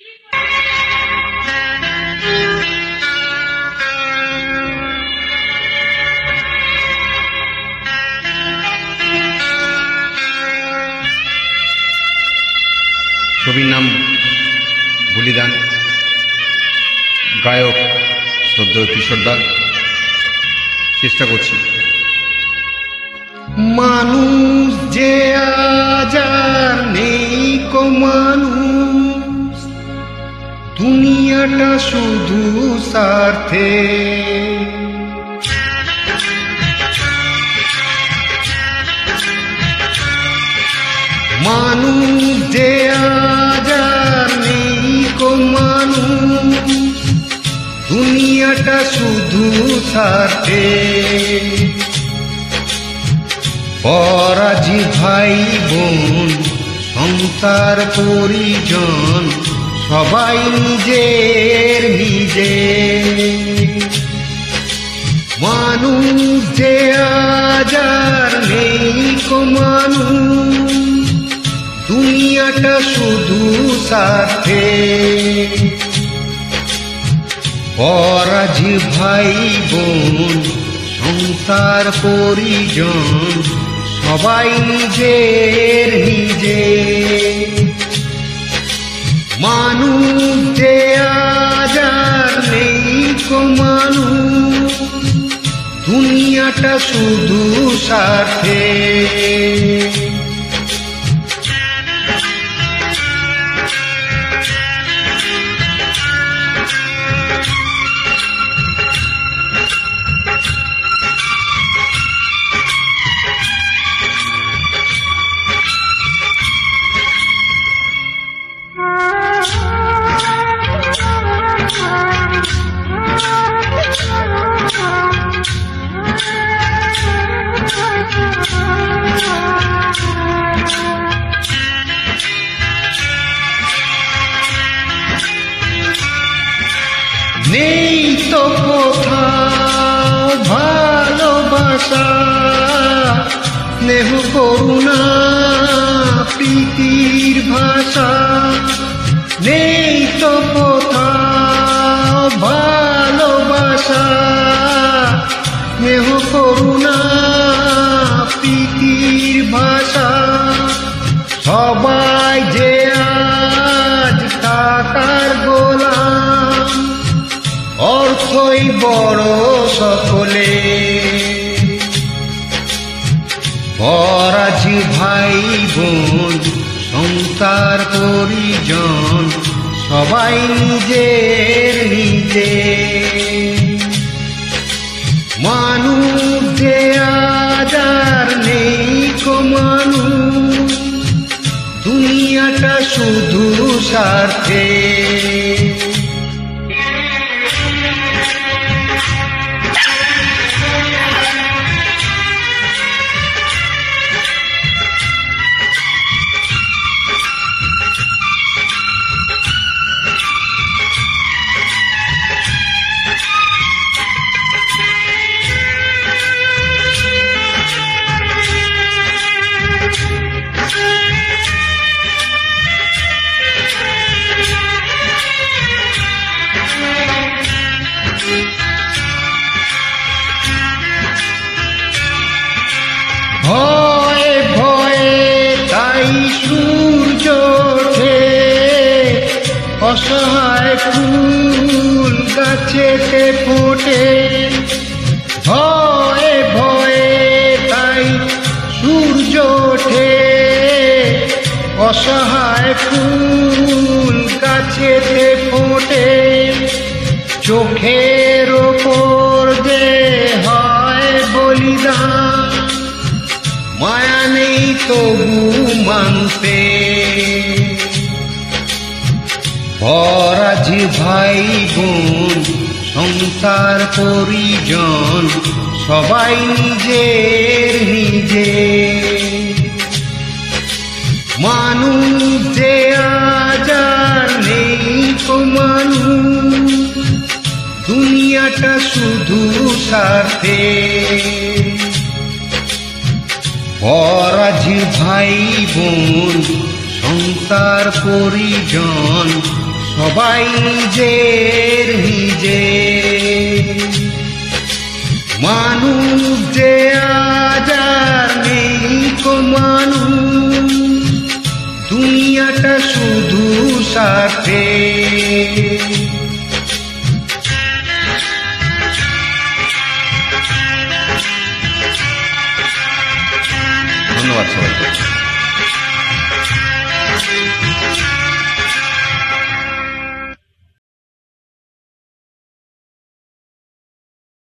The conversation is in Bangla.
ছবির নাম বলিদান গায়ক শ্রদ্ধেয় কিশোরদার চেষ্টা করছি। মানুষ যে আজ নেই কো মানুষ দুনিয়াটা শুধু স্বার্থে। মানুষ যে আজ আর নেই কো মানুষ, দুনিয়াটা শুধু স্বার্থে। পরাজি ভাই বোন, সংসার পরিজন সবাই নিজের নিজে। মানুষ যে আজ আর নেই কো মানুষ, দুনিয়াটা শুধু সাথে পরাজি ভাই বোন, সংসার পরিজন, সবাই নিজের নিজে। মানুষ যে আজ আর নেই কমানু দুনিয়াটা শুধু সাথে নেই তো কোথাও ভালোবাসা? স্নেহ করুণা প্রীতির ভাষা। নেই তো কোথাও ভালোবাসা? স্নেহ করুণা প্রীতির ভাষা। সবাই যে অর্থই বড় সকলে। পরাজি ভাই বোন, সংসার পরিজন, সবাই নিজের নিজে। মানুষ যে আজ আর নেই মানুষ, দুনিয়াটা শুধু স্বার্থে। ভয়ে ভয়ে তাই ফুল গাছেতে ফোটে। ভয়ে তাই সূর্য অসহায় ফোটে। চোখের মায়া নেই তবু মানতে। পরাজি ভাই বোন, সংসার পরিজন, সবাই নিজের নিজে। মানুষ যে আজ আর নেই তো মানুষ, দুনিয়াটা শুধু স্বার্থে। পরাজি ভাই বোন, সংসার পরিজন, সবাই যে নিজে। মানুষ যে আজ আর নেই কো মানুষ, দুনিয়াটা শুধু সাথে। ধন্যবাদ সবাইকে।